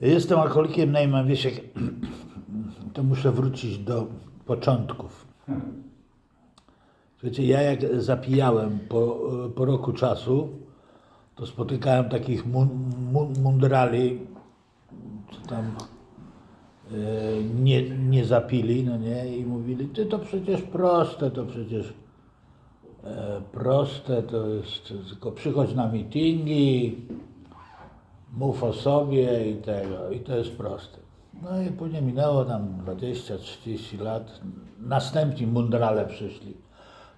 Jestem alkoholikiem na imię Wiesiek. To muszę wrócić do początków. Wiecie, ja jak zapijałem po, po roku czasu, to spotykałem takich mun, mun, mundrali, co tam e, nie, nie zapili, no nie, i mówili, ty to przecież proste, to przecież e, proste, to jest, tylko przychodź na mityngi, mów o sobie i tego, i to jest proste. No i później minęło tam 20-30 lat, następni mundrale przyszli.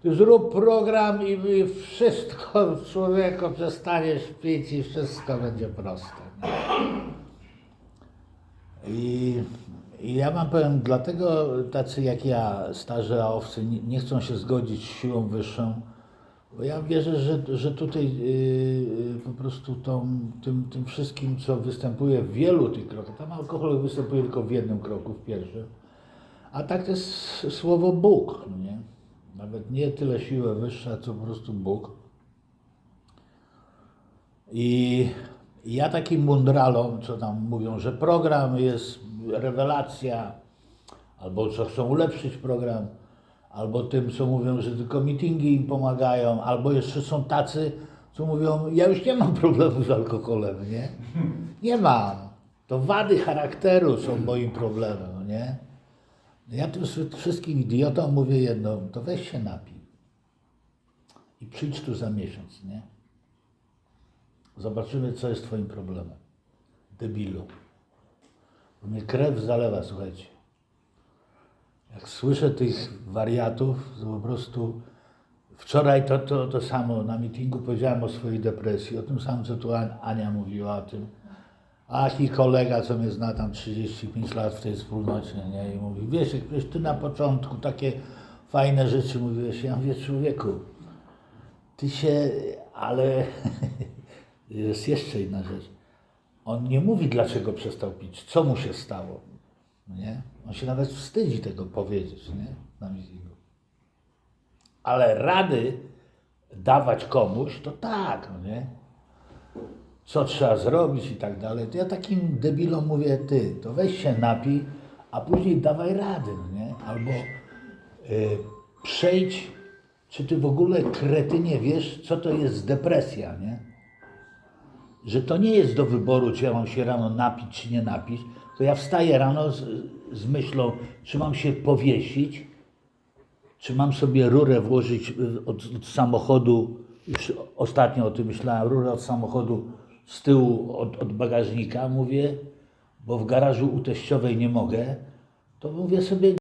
Ty zrób program i, wszystko, człowieku, przestaniesz pić i wszystko będzie proste. I, I ja wam powiem, dlatego tacy jak ja, starzy owcy, nie, nie chcą się zgodzić z siłą wyższą, ja wierzę, że, że tutaj yy, po prostu tą, tym, tym wszystkim, co występuje w wielu tych krokach, tam alkohol występuje tylko w jednym kroku, w pierwszym, a tak to jest słowo Bóg, no nie? Nawet nie tyle siła wyższa, co po prostu Bóg. I ja takim mundralom, co tam mówią, że program jest rewelacja, albo co chcą ulepszyć program, albo tym, co mówią, że tylko mityngi im pomagają, albo jeszcze są tacy, co mówią, ja już nie mam problemu z alkoholem, nie? Nie mam. To wady charakteru są moim problemem, no nie? Ja tym wszystkim idiotom mówię jedno, to weź się napij i przyjdź tu za miesiąc, nie? Zobaczymy, co jest twoim problemem. Debilu. Mnie krew zalewa, słuchajcie. Jak słyszę tych wariatów, to po prostu wczoraj to, to, to samo na mitingu powiedziałem o swojej depresji, o tym samym, co tu An- Ania mówiła o tym. Ach i kolega, co mnie zna tam 35 lat w tej wspólnocie, nie? I mówi, wiesz, przecież ty na początku takie fajne rzeczy mówiłeś. Ja mówię, człowieku, ty się, ale jest jeszcze inna rzecz. On nie mówi, dlaczego przestał pić, co mu się stało, nie? On się nawet wstydzi tego powiedzieć, nie? Na mitingu. Ale rady dawać komuś, to tak, no nie? co trzeba zrobić i tak dalej, to ja takim debilom mówię, ty, to weź się napij, a później dawaj rady, no nie? Albo y, przejdź, czy ty w ogóle kretynie wiesz, co to jest depresja, nie? Że to nie jest do wyboru, czy ja mam się rano napić, czy nie napić, to ja wstaję rano z, z myślą, czy mam się powiesić, czy mam sobie rurę włożyć y, od, od samochodu, już ostatnio o tym myślałem, rurę od samochodu z tyłu od, od bagażnika, mówię, bo w garażu u teściowej nie mogę, to mówię sobie,